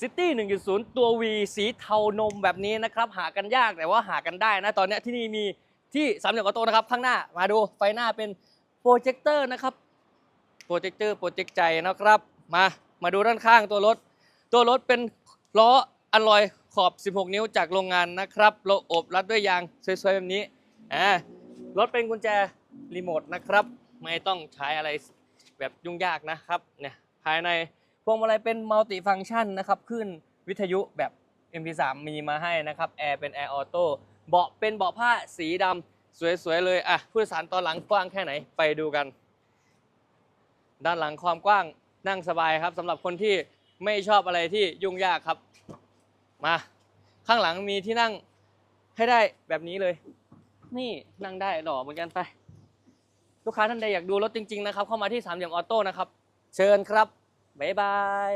City 1.0 ตัว V สีเทานมแบบนี้นะครับ หากันยากแต่ว่าหากันได้นะตอนนี้ที่นี่มีที่สามเหลี่ยมออโตนะครับ ข้างหน้ามาดูไฟหน้าเป็นโปรเจคเตอร์นะครับโปรเจคเตอร์โปรเจกใจนะครับ มามาดูด้านข้างตัวรถ ตัวรถเป็นล้ออลลอยขอบ 16 นิ้วจากโรงงานนะครับโลอบรัดด้วยยางสวยๆแบบนี้อ่ารถเป็นกุญแจรีโมทนะครับ ไม่ต้องใช้อะไรแบบยุ่งยากนะครับเนี่ยภายใน วงมาลัยเป็นมัลติฟัง c t ชันนะครับขึ้นวิทยุแบบ MP3 มีมาให้นะครับแอร์เป็นแอร์ออโต้เบาะเป็นเบาะผ้าสีดำสวยๆเลยอะผู้โดยสารตอนหลังกว้างแค่ไหนไปดูกัน ด้านหลังความกว้างนั่งสบายครับสำหรับคนที่ไม่ชอบอะไรที่ยุ่งยากครับมาข้างหลังมีที่นั่งให้ได้แบบนี้เลย นี่นั่งได้หล่อเหมือนกันไป ลูกค้าท่านใดอยากดูรถจริง ๆ นะครับ เข้ามาที่สามเหลี่ยมออโต้นะครับ เชิญครับ บ๊ายบาย